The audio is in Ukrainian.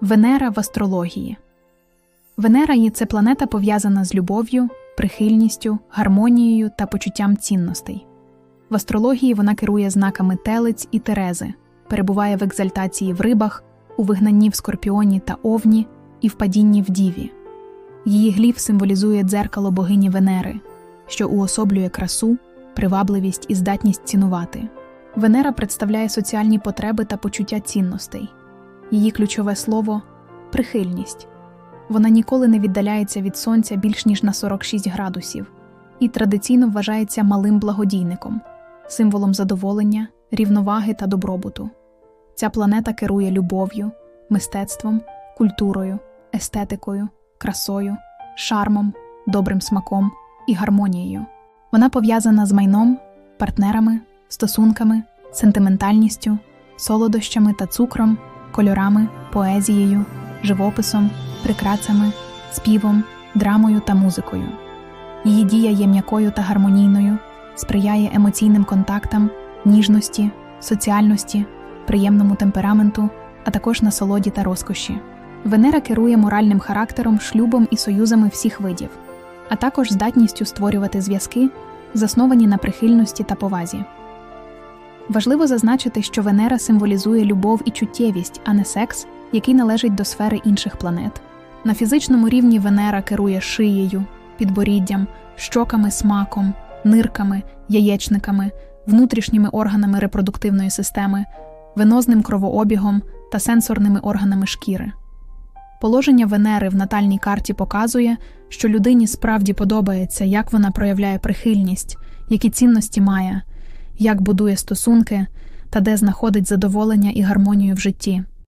Венера в астрології. Венера є це планета пов'язана з любов'ю, прихильністю, гармонією та почуттям цінностей. В астрології вона керує знаками телець і терези, перебуває в екзальтації в рибах, у вигнанні в скорпіоні та овні і в падінні в діві. Її гліф символізує дзеркало богині Венери, що уособлює красу, привабливість і здатність цінувати. Венера представляє соціальні потреби та почуття цінностей. Її ключове слово прихильність. Вона ніколи не віддаляється від сонця більш ніж на 46 градусів і традиційно вважається малим благодійником, символом задоволення, рівноваги та добробуту. Ця планета керує любов'ю, мистецтвом, культурою, естетикою, красою, шармом, добрим смаком і гармонією. Вона пов'язана з майном, партнерами, стосунками, сентиментальністю, солодощами та цукром, кольорами, поезією, живописом, прикрацями, співом, драмою та музикою. Її дія є м'якою та гармонійною, сприяє емоційним контактам, ніжності, соціальності, приємному темпераменту, а також насолоді та розкоші. Венера керує моральним характером, шлюбом і союзами всіх видів, а також здатністю створювати зв'язки, засновані на прихильності та повазі. Важливо зазначити, що Венера символізує любов і чуттєвість, а не секс, який належить до сфери інших планет. На фізичному рівні Венера керує шиєю, підборіддям, щоками, смаком, нирками, яєчниками, внутрішніми органами репродуктивної системи, венозним кровообігом та сенсорними органами шкіри. Положення Венери в натальній карті показує, що людині справді подобається, як вона проявляє прихильність, які цінності має, як будує стосунки та де знаходить задоволення і гармонію в житті.